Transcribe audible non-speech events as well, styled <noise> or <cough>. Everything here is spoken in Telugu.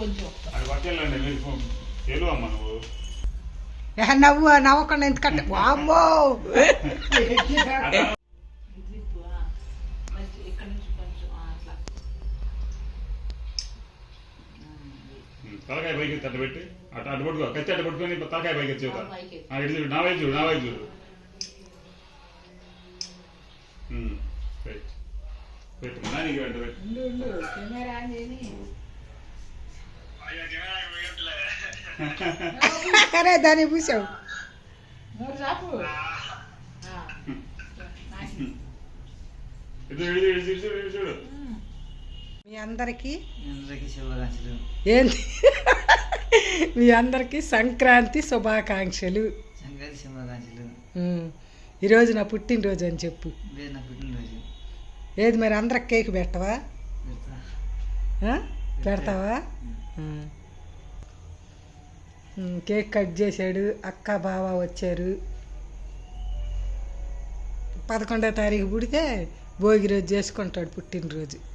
కొంచెం. నువ్వు. ఏ, నవ్వు నవ్వకుండా ఎందుకంటే వామ్మో! తలకాయ పైకి ఎత్తి అట్ట పెట్టి అట్ట అడ్డు పట్టుకో కత్తి అడ్డు పట్టుకొని తలకాయ పైకి ఎత్తు. ఇటు చూడు నా వైపు చూడు నా వైపు చూడు. పెట్టు. వెంట పెట్టు ఉండు ఉండు కెమెరా ఆన్ చేయని అరే దాన్ని పూసావు నోరు చాపు ఆ. నాకి. ఇటు చూడు ఇటు చూడు, ఇటు చూడు ఇటు చూడు ఉమ్. మీ అందరికీ? ఏంటి? <laughs> మీ అందరికీ సంక్రాంతి శుభాకాంక్షలు. సంక్రాంతి శుభాకాంక్షలు. ఉమ్. ఈరోజు నా పుట్టినరోజు అని చెప్పు. ఇదే నా పుట్టినరోజు. ఏది మరి అందరికి కేక్ పెట్టవా? పెడతావా? కేక్ కట్ చేశాడు అక్క బావ వచ్చారు. పదకొండో తారీఖు పుడితే భోగి రోజు చేసుకుంటాడు పుట్టినరోజు.